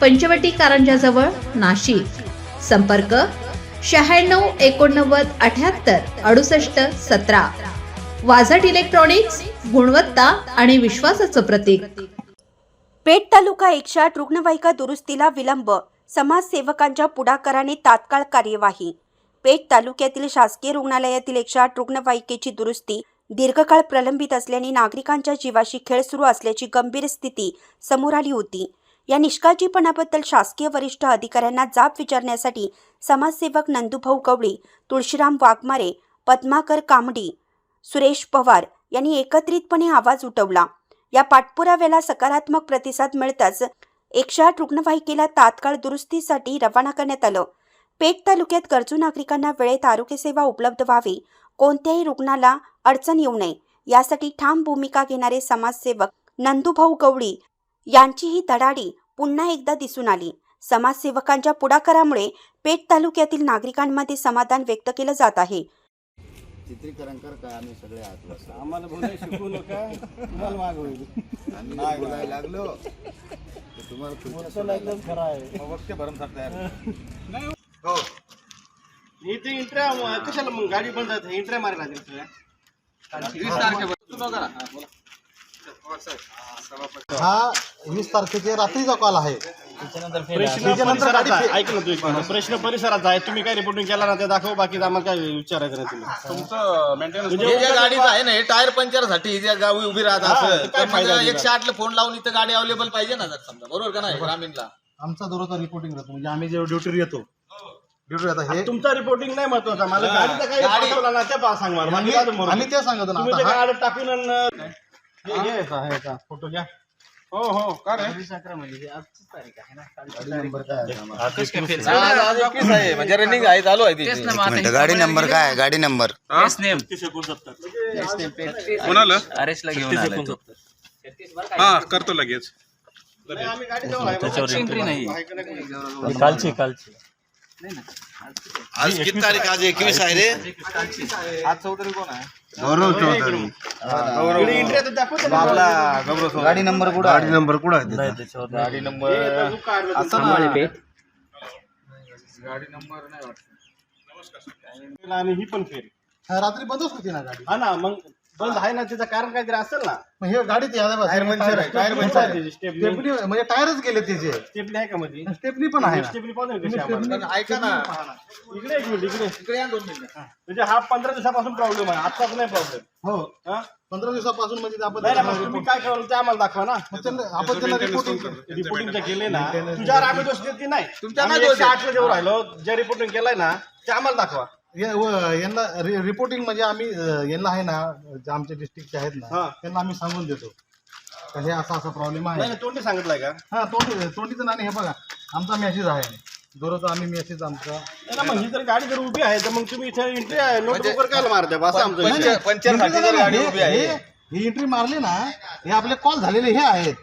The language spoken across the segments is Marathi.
पंचवटी कारंजाजवळ नाशिक. संपर्क शहाण्णव एकोणनव्वद अठ्याहत्तर अडुसष्ट सतरा. वाझट इलेक्ट्रॉनिक्स गुणवत्ता आणि विश्वासाचं प्रतीक. पेठ तालुका एकशे आठ रुग्णवाहिका दुरुस्तीला विलंब. समाजसेवकांच्या पुढाकाराने तात्काळ कार्यवाही. पेठ तालुक्यातील शासकीय रुग्णालयातील एकशे आठ रुग्णवाहिकेची दुरुस्ती दीर्घकाळ प्रलंबित असल्याने नागरिकांच्या जीवाशी खेळ सुरू असल्याची गंभीर स्थिती समोर आली होती. या निष्काळजीपणाबद्दल शासकीय वरिष्ठ अधिकाऱ्यांना जाब विचारण्यासाठी समाजसेवक नंदुभाऊ गवळी तुळशीराम वाघमारे पद्माकर कामडी सुरेश पवार यांनी एकत्रितपणे आवाज उठवला. या पाठपुराव्याला सकारात्मक प्रतिसाद मिळताच एकशे आठ रुग्णवाहिकेला तात्काळ दुरुस्तीसाठी रवाना करण्यात आलं. पेठ तालुक्यात गरजू नागरिकांना वेळेत आरोग्यसेवा उपलब्ध व्हावी कोणत्याही रुग्णाला अडचण येऊ नये यासाठी ठाम भूमिका घेणारे समाजसेवक नंदुभाऊ गवळी यांची ही धडाडी पुन्हा एकदा दिसून आली. समाजसेवकांच्या पुढाकारामुळे पेठ तालुक्यातील नागरिकांमध्ये समाधान व्यक्त केलं जात आहे. चित्रीकरण कर काय आम्ही सगळे आत बसलो आम्हाला बोलायला शिकवू नका. तुम्हाला माग होईल. आम्ही जर बोलायला लागलो. तर तुम्हाला खुर्च्या बोलतो एकदम खरं आहे. वक्ते भरमसाठ तयार हो. कशाला मग गाडी बंद आहे? इंट्र्या मारायला लागेल हा वीस तारखेचे रात्रीचा कॉल आहे. त्याच्यानंतर गाडी ऐक ना तू एक मिनिट. प्रश्न परिसराचा आहे तुम्ही काय रिपोर्टिंग केला ना ते दाखव बाकी आम्हाला काय विचारायचं नाही तुम्ही. म्हणजे हे ज्या गाडीचं आहे ना हे टायर पंचरसाठी ही ज्या गावी उभी राहत हा, असं काय तर फायदा मग नाही एकशे आठला फोन लावून इथं गाडी अवेलेबल पाहिजे ना जर समजा. बरोबर का नाही ग्रामीणला? आमचा दररोजचा रिपोर्टिंग राहतो म्हणजे आम्ही जेव्हा ड्युटीवर येतो येतो हे तुमचा रिपोर्टिंग नाही महत्त्वाचा. मला गाडीचा काही गाडी- पाठवला ना ते पा- सांग मला बाकी काय तुम्हाला? आम्ही ते सांगतो ना. तुम्ही आता हा- गाडी टाकून हे। घे याचा, हे याचा फोटो घ्या हो हो का रे गाडी नंबर काय आहे आम्हाला? आज- आज एकवीस आहे म्हणजे रनिंग आहे चालू आहे ती गाडी नंबर काय आहे? गाडी नंबर। कोणाला अरेस्टला घेऊन आलाय तो. हा। करतो लगेच नाही, आम्ही गाडी जवळ आहे. त्याच्यावर एंट्री नाही। आहे का नाही? कालची कालची आज किती तारीख आज एकवीस आहे रे आज चौधरी कोण आहे दाखवतो ना. गाडी नंबर कुठं गाडी नंबर कुठं आहे नाही त्याच्यावर गाडी नंबर हे तर तू काढलं तू. असं ना. आणि ही पण फेरी हा, रात्री बंदच होती ना गाडी. हा ना मग बंद आहे ना त्याचं कारण काहीतरी असेल ना? मग हे गाडीत यायला बस. टायर पंक्चर आहे, टायर स्टेपनी पंक्चर आहे. त्याची स्टेपनी. स्टेपनी म्हणजे टायरच गेले त्याचे स्टेपनी आहे का मध्ये स्टेपनी पण आहे ना. स्टेपनी कशी आम्हाला. पण ऐका ना. इकडे एक मिनिट इकडे. इकडे या दोन मिनिटं. म्हणजे हा पंधरा दिवसापासून प्रॉब्लेम आहे आताच नाही प्रॉब्लेम हो. पंधरा दिवसापासून म्हणजे आपण नाही ना मग तुम्ही काय कराल ते आम्हाला दाखवा ना. मग त्यांना- आपण त्यांना रिपोर्टिंग रिपोर्टिंग जे केले ना तुझ्यावर आम्ही दोष देत नाही. तुमच्या आम्ही नाही दोष एकशे आठला जेवढं राहिलो जे रिपोर्टिंग केलंय ना ते आम्हाला दाखवा. यांना रिपोर्टिंग म्हणजे आम्ही यांना आहे ना जे आमचे डिस्ट्रिक्टचे आहेत ना हा. त्यांना आम्ही सांगून देतो. का हे असा असा प्रॉब्लेम नाही आहे. नाही, तोंडी सांगितलंय का? हा तोंडी तोंडीचं नाणे हे बघा आमचा मेसेज आहे. दररोज आम्ही मेसेज आमचा. नाही ना मग ही जर गाडी जर उभी आहे तर मग तुम्ही इथे एंट्री आहे नोट वगैरे काय मारते बस आमचं. विषय. पंचर पंचरसाठी जर गाडी उभी आहे. ही एंट्री मारली ना हे आपले कॉल झालेले हे आहेत.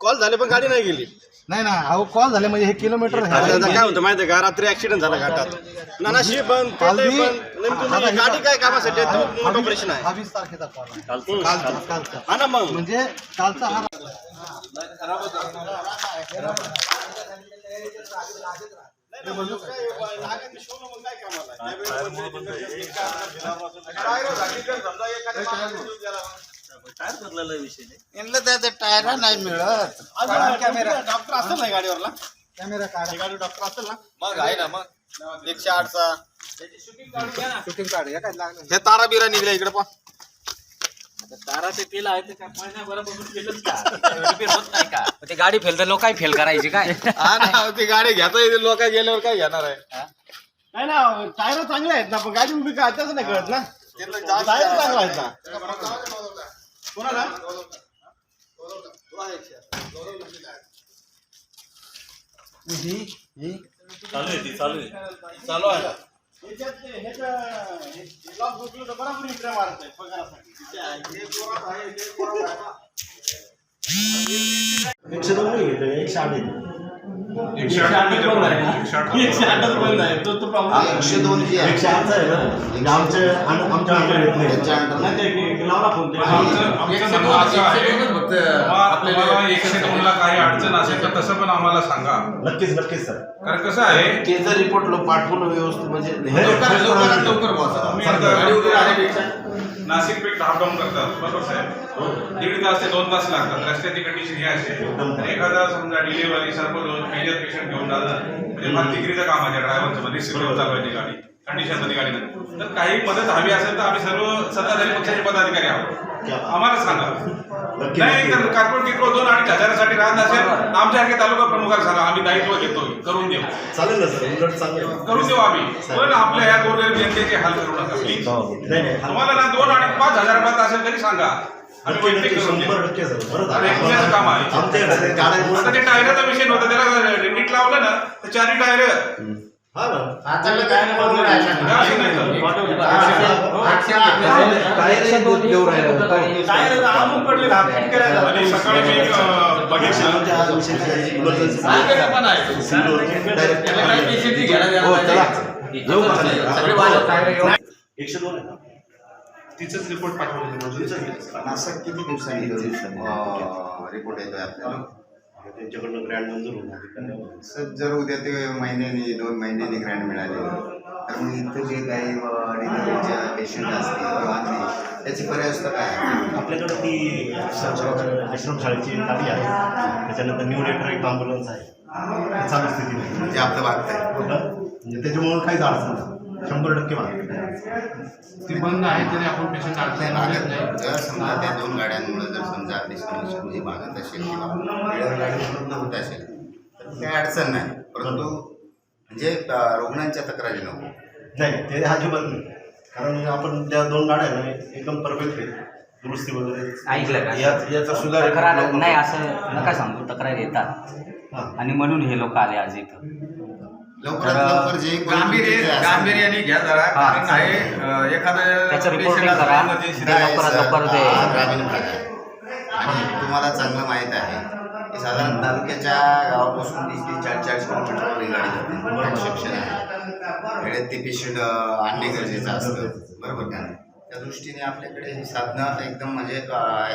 कॉल झाले पण गाडी नाही गेली. नाही ना अहो कॉल झाले म्हणजे हे किलोमीटर आता आता काय होतं माहितीये का? रात्री ऍक्सिडेंट झाला घाटात. नानाशी बंद नेमकं म्हणजे गाडी काय कामासाठी आहे? तो मोठा प्रश्न आहे. वीस तारखेचा कॉल आहे. कालचा. कालचा. हा ना मग. म्हणजे कालचा हा टायर नाही. मिळत. डॉक्टर असेल ना गाडीवरला? कॅमेरा काढा. ही गाडी डॉक्टर असेल ना? मग आहे ना मग. एकशे आठचा शूटिंग कार्ड हे तारा बिरा निघल्या इकडे पण. तारा ते केला आहे ते काय महिन्याभरापासून केलंच का? रिपेअर होत नाही का? ते गाडी फेल तर लोक काय फेल करायची काय? हा ना ती गाडी घेता येते लोक गेल्यावर काय घेणार आहे? नाही ना टायर चांगले आहेत ना पण गाडी उभी काय त्याच नाही कळत ना. टायर चांगला आहेत ना. कोणाला चालू आहे ती चालू चालू. एकशे दोन घेतलं, एकशे आठ आहे. एकशे आठच? एकशे आहे दोन. एकशे आठचा ना म्हणजे आमचे आम- आमच्या अंडर येत नाही लावला फोन एकशे दोनला काही अडचण असेल तर तसं पण आम्हाला सांगा. नक्कीच नक्कीच सर. कारण कसं आहे त्याचा रिपोर्ट पाठवलं व्यवस्थित म्हणजे लवकर नाशिक पेठ डाऊन करतात. बरोबर साहेब? दीड तास ते दोन तास लागतात. रस्त्याची कंडिशन ही असेल एखादा समजा डिलिव्हरी सर्व मेजर पेशंट घेऊन जातात. म्हणजे फार तिकरीचं काम आहे ड्रायव्हरचं रिसिव्ह चालवायची गाडी. कंडिशनमध्ये गाडी नाही. तर काही मदत हवी असेल तर आम्ही सर्व सत्ताधारी पक्षाचे पदाधिकारी आहोत. आम्हाला सांगा. नाही. तर कार्पोरेट किरकोळ दोन अडीच हजारासाठी राहत तर आमच्यासारखे तालुका प्रमुखाला सांगा. आम्ही दायित्व घेतो करून देऊ. चालेल ना सर. उलट. करून देऊ आम्ही. पण आपल्या ह्या गोरगरीब जनतेचे हाल करू नका प्लीज हो, नाही तुम्हाला ना दोन आणि पाच हजार रुपयात असेल तरी सांगा. काम आहे. आता ते टायरचा विषय नव्हता. त्याला नीट लावलं ना तर चारही टायर हा सकाळी मी बघितलं एकशे दोन आहे ना तिचंच रिपोर्ट पाठवलं नासात किती दिवसांनी रिपोर्ट येतोय आपल्याला त्यांच्याकडनं ग्रँड मंजूर होणार सर जर उद्या ते महिन्यानी दोन महिन्यांनी ग्रँड मिळाले तर मग इथं जे काही डिलिव्हरीच्या पेशंट असतील किंवा ते त्याची पर्याय असतं काय आपल्याकडे ती आश्रमशाळेची गाडी आहे. त्याच्यानंतर न्यू लेटर एक अँब्युलन्स आहे. चालू स्थितीमध्ये. म्हणजे आपलं वागतंय म्हणजे त्याच्यामुळे काहीच अडचण नाही. शंभर टक्के मागणी ती बंद आहे तरी आपण पेशंट नाही अडचण भागत नाही. जर समजा त्या दोन गाड्यांमुळे जर समजा आपली समस्या भागत असेल किंवा वेळेवर गाडी उपलब्ध होत असेल तर काही अडचण नाही. परंतु म्हणजे रुग्णांच्या तक्रारी नको. नाही ते अजिबात नाही. कारण आपण त्या दोन गाड्या ना एकदम परफेक्ट आहे दुरुस्ती वगैरे. ऐकलं का? यात- याचा सुद्धा report तक्रार नाही असं नका सांगू. तक्रार येतात. आणि म्हणून हे लोक आले आज इथं. लवकरात तर, लवकर जे कोणी गांभीर्य असेल- गांभीर्याने घ्या जरा हा. कारण आहे अं, एखादं त्याचं patient reporting असलं करा. emergency ते काय लवकरात सर, लवकर ते- हा ग्रामीण भाग आहे आणि तुम्हाला चांगलं माहीत आहे की साधारण तालुक्याच्या गावापासून तीस तीस चाळीस चाळीस किलोमीटरवर ही गाडी जाते. सेक्शन आहे. वेळेत ते पेशंट आणणे गरजेचं असतं. बरोबर का त्या दृष्टीने आपल्याकडे ही साधनं एकदम म्हणजे अं,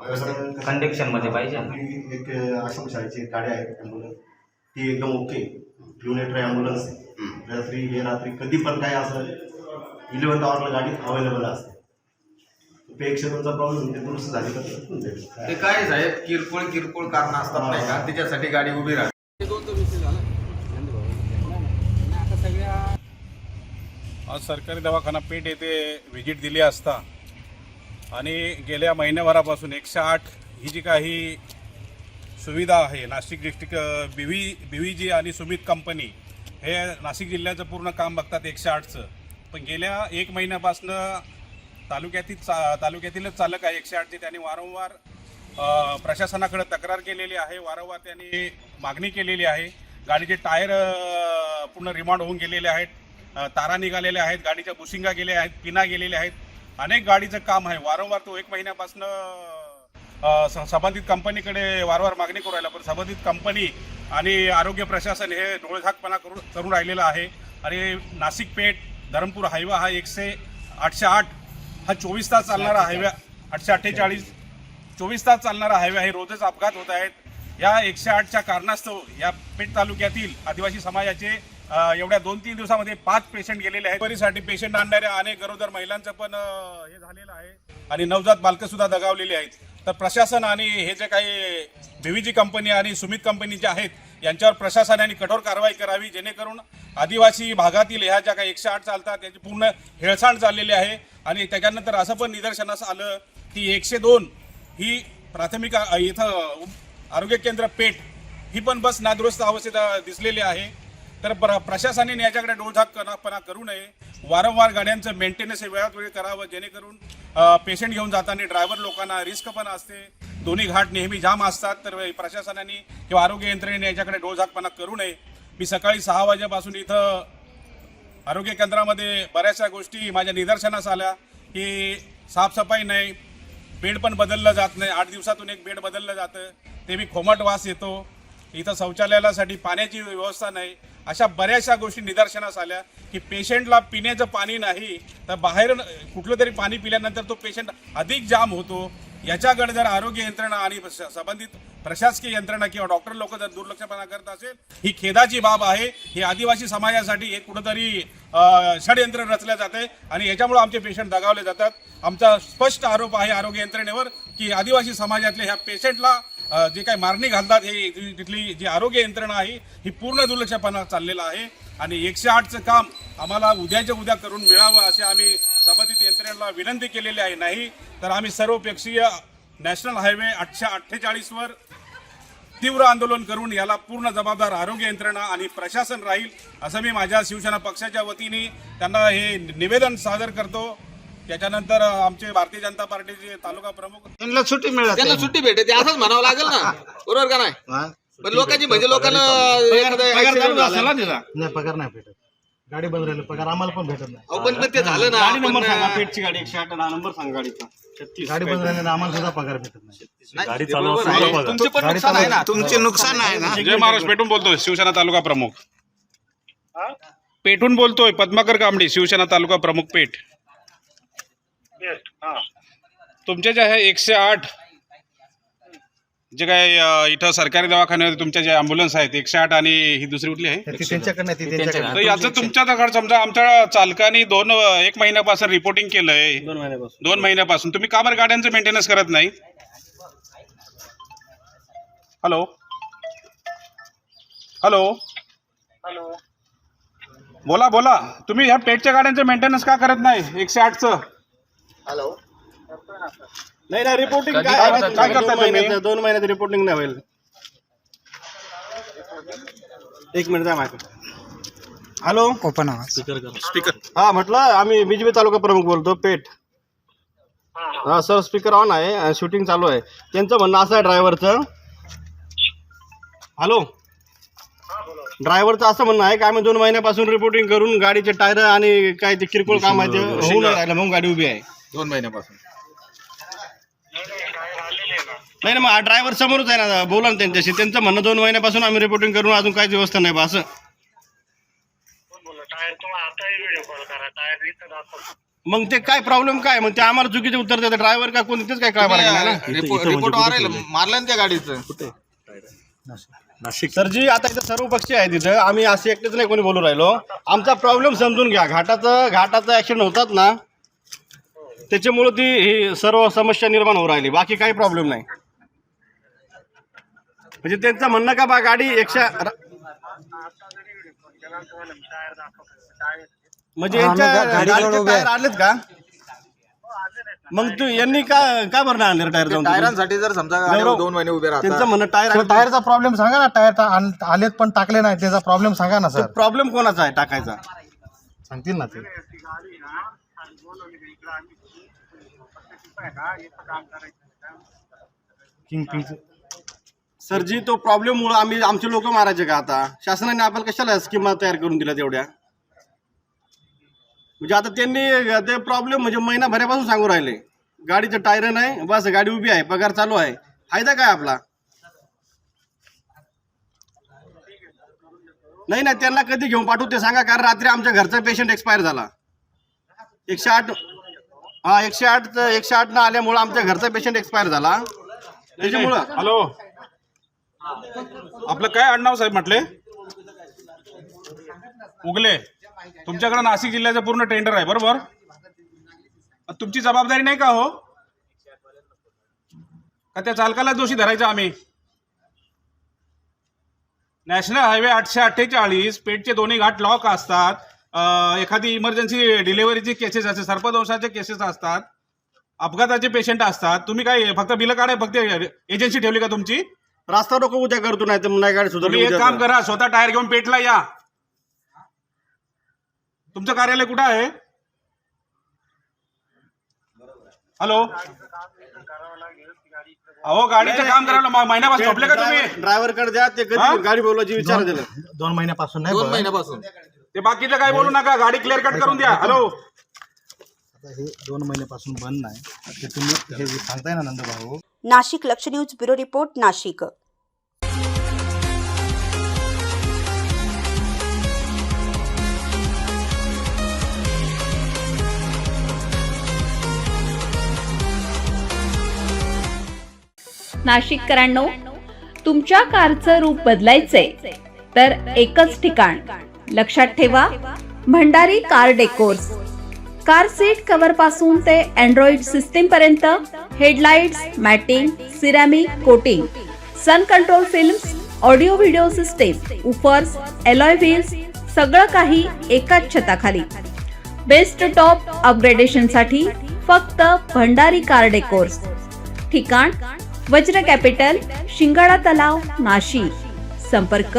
व्यवस्थित कंडिक्शनमध्ये पाहिजे. आपली एक आश्रमशाळेची एक गाडी आहे ॲम्ब्युलन्स ती एकदम ओके युनिटर ॲम्ब्युलन्स आहे हम्म. रात्री हे रात्री कधी पण काय असं इलेव्हन आवरला गाडी अवेलेबल असते. पे एकशे दोनचा प्रॉब्लेम ते दुरुस्त झाली तर. ते काय साहेब? किरकोळ किरकोळ कारण असतात नाही का? त्याच्यासाठी गाडी उभी राहते. आज सरकारी दवाखाना पेठ येथे व्हिजिट दिली असता. आणि गेल्या महिन्याभरापासून एकशे आठ ही जी काही सुविधा आहे. Nashik district B V B V G आणि सुमित कंपनी हे नाशिक जिल्ह्याचं पूर्ण काम बघतात एकशे आठचं. पण गेल्या एक महिन्यापासनं तालुक्यातील चा तालुक्यातीलच चालक आहे एकशे आठचे. त्यांनी वारंवार प्रशासनाकडे तक्रार केलेली आहे. वारंवार त्यांनी मागणी केलेली आहे. गाडीचे टायर पूर्ण रिमांड होऊन गेलेले आहेत. तारा निघालेल्या आहेत. गाडीच्या बुशिंगा गेल्या आहेत. पिना गेलेल्या आहेत. अनेक गाडीचं काम आहे. वारंवार तो एक महिन्यापासनं संबंधित कंपनीकडे वारंवार मागणी करू राहिला पण संबंधित कंपनी आणि आरोग्य प्रशासन हे डोळझाकपणा करू करून राहिलेलं आहे. आणि नाशिक पेठ धरमपूर हायवा हा एकशे आठशे आठ हा चोवीस तास चालणारा हायवे आठशे अठ्ठेचाळीस चोवीस तास चालणारा हायवे आहे. रोजच अपघात होत आहेत. या एकशे आठच्या कारणास्तव या पेठ तालुक्यातील आदिवासी समाजाचे एवढ्या दोन तीन दिवसामध्ये पाच पेशंट गेलेले आहेत. परिसाठी पेशंट आणणाऱ्या अनेक गरोदर महिलांचं पण हे झालेलं आहे. आणि नवजात बालकं सुद्धा दगावलेली आहेत. तर प्रशासन आणि हे जे काही बीव्हीजी कंपनी आणि सुमित कंपनी जे आहेत यांच्यावर प्रशासनाने कठोर कारवाई करावी जेणेकरून आदिवासी भागातील ह्या ज्या काही एकशे आठ चालतात त्याची पूर्ण हेळसांड चाललेली आहे. आणि त्याच्यानंतर असं पण निदर्शनास आलं की एकशे दोन ही प्राथमिक इथं उप- आरोग्य केंद्र पेठ ही पण बस नादुरुस्त अवस्थेत दिसलेली आहे. तर प्र प्रशासनाने याच्याकडे डोळझाकपणा करू नये. वारंवार गाड्यांचं मेंटेनन्स हे वेळात वेळी करावं जेणेकरून पेशंट घेऊन जाताना ड्रायव्हर लोकांना रिस्क पण असते. दोन्ही घाट नेहमी जाम असतात तर प्रशासनाने किंवा आरोग्य यंत्रणेने याच्याकडे डोळझाकपणा करू नये. मी सकाळी सहा वाजेपासून इथं आरोग्य केंद्रामध्ये बऱ्याचशा गोष्टी माझ्या निदर्शनास आल्या की साफसफाई नाही बेड पण बदललं जात नाही. आठ दिवसातून एक बेड बदललं जातं. ते मी खोमट वास येतो. इथं शौचालयासाठी पाण्याची व्यवस्था नाही. अशा बऱ्याचशा गोष्टी निदर्शनास आल्या की पेशंटला पिण्याचं पाणी नाही तर बाहेर कुठलं तरी पाणी पिल्यानंतर तो पेशंट अधिक जाम होतो. याच्याकडे जर आरोग्य यंत्रणा आणि संबंधित प्रशासकीय यंत्रणा किंवा डॉक्टर लोक जर दुर्लक्षपणा करत असेल ही खेदाची बाब आहे. ही आदिवासी समाजासाठी एक कुठंतरी षडयंत्र रचलं जाते आणि याच्यामुळे आमचे पेशंट दगावले जातात. आमचा स्पष्ट आरोप आहे आरोग्य यंत्रणेवर की आदिवासी समाजातल्या ह्या पेशंटला जे काही मारणी घालतात हे तिथली जी आरोग्य यंत्रणा आहे ही पूर्ण दुर्लक्षपणा चाललेला आहे. आणि एकशे आठचं काम आम्हाला उद्याच्या उद्या करून मिळावं असे आम्ही संबंधित यंत्रणेला विनंती केलेली आहे. नाही तर आम्ही सर्वपेक्षीय नॅशनल हायवे आठशे अठ्ठेचाळीसवर तीव्र आंदोलन करून याला पूर्ण जबाबदार आरोग्य यंत्रणा आणि प्रशासन राहील असं मी माझ्या शिवसेना पक्षाच्या वतीने त्यांना हे निवेदन सादर करतो. त्याच्यानंतर आमचे भारतीय जनता पार्टीचे तालुका प्रमुख त्यांना सुट्टी मिळत. त्यांना सुट्टी भेटते असंच म्हणावं लागेल ना. बरोबर का नाही? पण लोकांची म्हणजे लोकांना एखादं accident झाला. नाही पगार नाही भेटत. गाडी बंद राहिली पगार आम्हाला पण भेटत नाही. अहो, पण पण ते झालं ना आपण, पेटची गाडी एकशे आठ नंबर सांगा गाडीचा. गाडी बंद राहिली आम्हाला सुद्धा पगार भेटत नाही. नाही, ते बरोबर आहे. तुमचे पण नुकसान आहे ना. तुमचे नुकसान आहे ना. जय महाराज पेटून बोलतोय शिवसेना तालुका प्रमुख. पेटून बोलतोय पद्माकर कांबडी शिवसेना तालुका प्रमुख पेठ. तुमचे जे आहे एकशे आठ जे काय अ, इथं सरकारी दवाखान्यामध्ये तुमच्या जे अँब्युलन्स आहेत एकशे आठ आणि ही दुसरी कुठली आहे? ती त्यांच्याकडे नाही ती त्यांच्याकडे तर याचं तुमच्या दगड समजा आमच्या चालकाने दोन एक महिन्यापासून रिपोर्टिंग केलंय. दोन महिन्यापासून. दोन महिन्यापासून. तुम्ही का बरं गाड्यांचं मेंटेनन्स करत नाही? हॅलो हॅलो हॅलो बोला बोला. तुम्ही ह्या पेटच्या गाड्यांचं मेंटेनन्स का करत नाही? एकशे आठचं. नाही नाही रिपोर्टिंग कधी काय करता काय तुम्ही? करता महिन्यात दोन महिन्यात रिपोर्टिंग नाही होईल. एक मिनिट द्या माहिती हॅलो ओपन स्पीकर हा म्हटलं आम्ही बीजेपी तालुका प्रमुख बोलतो पेठ. हा सर स्पीकर ऑन आहे शूटिंग चालू आहे. त्यांचं म्हणणं असं आहे ड्रायव्हरचं हॅलो ड्रायव्हरचं असं म्हणणं आहे की आम्ही दोन महिन्यापासून रिपोर्टिंग करून गाडीचे टायर आणि काय ते किरकोळ काम आहे ते होऊ नाही राहिलं म्हणून गाडी उभी आहे. दोन महिन्यापासून. नाही ना मग ड्रायव्हर समोरच आहे ना बोला ना त्यांच्याशी. त्यांचं म्हणणं दोन महिन्यापासून आम्ही रिपोर्टिंग करून अजून काहीच व्यवस्था नाही बा असं. मग ते काय प्रॉब्लेम काय? मग ते आम्हाला चुकीचे उत्तर देतात. ड्रायव्हर का कोणी? तेच काय काय ना? रिपोर्ट रिपोर्ट मारेल मारलं ना त्या गाडीचं. सर जी आता इथं सर्व पक्षी आहे तिथं आम्ही असे एकटेच नाही कोणी बोलू राहिलो. आमचा प्रॉब्लेम समजून घ्या. घाटाचं घाटाचं ऍक्सिडेंट होतात ना त्याच्यामुळे ती ही सर्व समस्या निर्माण होऊ राहिली. बाकी काही प्रॉब्लेम नाही. म्हणजे त्यांचं म्हणणं का बा गाडी एकशे म्हणजे यांच्या गाडीचे टायर आणलेत का? मग तू यांनी का का भरणं आणले टायर जाऊन? टायरांसाठी जर समजा दोन महिने उभे त्यांचं राहतात म्हणणं टायर टायरचा प्रॉब्लेम सांगा ना टायर आलेत पण टाकले नाही त्याचा प्रॉब्लेम सांगा ना सर. प्रॉब्लेम कोणाचा आहे टाकायचा? सांगतील ना ते. किंग सर जी तो प्रॉब्लेम मुळे आम्ही आमचे लोक मारायचे का आता? शासनाने आपल्याला कशाला स्कीमा तयार करून दिल्या तेवढ्या म्हणजे आता त्यांनी ते प्रॉब्लेम म्हणजे महिनाभरापासून सांगू राहिले. गाडीचं टायर नाही बस गाडी उभी आहे पगार चालू आहे. फायदा काय आपला? नाही नाही त्यांना कधी घेऊन पाठवू ते सांगा कारण रात्री आमच्या घरचा पेशंट एक्सपायर झाला. एकशे आठ हा एकशे आठ एकशे आठ न आल्यामुळं आमच्या घरचा पेशंट एक्सपायर झाला. त्याच्यामुळं हॅलो. आपलं काय आडनाव साहेब म्हटले? उगले. तुमच्याकडे नाशिक जिल्ह्याचं पूर्ण टेंडर आहे बरोबर? तुमची जबाबदारी नाही का हो? का त्या चालकाला दोषी धरायचा आम्ही? नॅशनल हायवे आठशे अठ्ठेचाळीस पेठचे दोन्ही घाट लॉक असतात. एखादी इमर्जन्सी डिलिव्हरीची केसेस असते सर्पदोषाचे केसेस असतात अपघाताचे पेशंट असतात तुम्ही काय फक्त बिलं काढाय फक्त एजन्सी ठेवली का तुमची? रास्ता रोको उद्या करतो नाही तर नाही गाडी तुम्ही सुधारली एक काम करा. स्वतः टायर घेऊन पेटला या. तुमचं कार्यालय कुठं आहे? हॅलो? अहो गाडीचं काम करायला मा- महिन्यापासून झोपले का तुम्ही? ड्रायव्हरकडे द्या ते हा? कधी गाडी बोलवायची विचार दिलं दोन महिन्यापासून नाही दोन महिन्यापासून. ते बाकीचं काय बोलू नका गाडी क्लिअर कट करून द्या. हॅलो आता हे दोन महिन्यापासून बंद नाही. ते तुम्ही हे सांगताय ना नंदभाऊ. नाशिक लक्ष न्यूज ब्युरो रिपोर्ट नाशिक. नाशिककरांनो तुमच्या कारचं रूप बदलायचंय तर एकच ठिकाण लक्षात ठेवा Bhandari car decors car seat कव्हरपासून ते अँड्रॉइड सिस्टीम पर्यंत headlights matting ceramic coating sun control films audio video system woofers alloy wheels सगळं काही एकाच छताखाली. बेस्ट टॉप अपग्रेडेशनसाठी फक्त भंडारी कार डेकोर्स ठिकाण वज्र कॅपिटल शिंगाडा तलाव नाशिक. संपर्क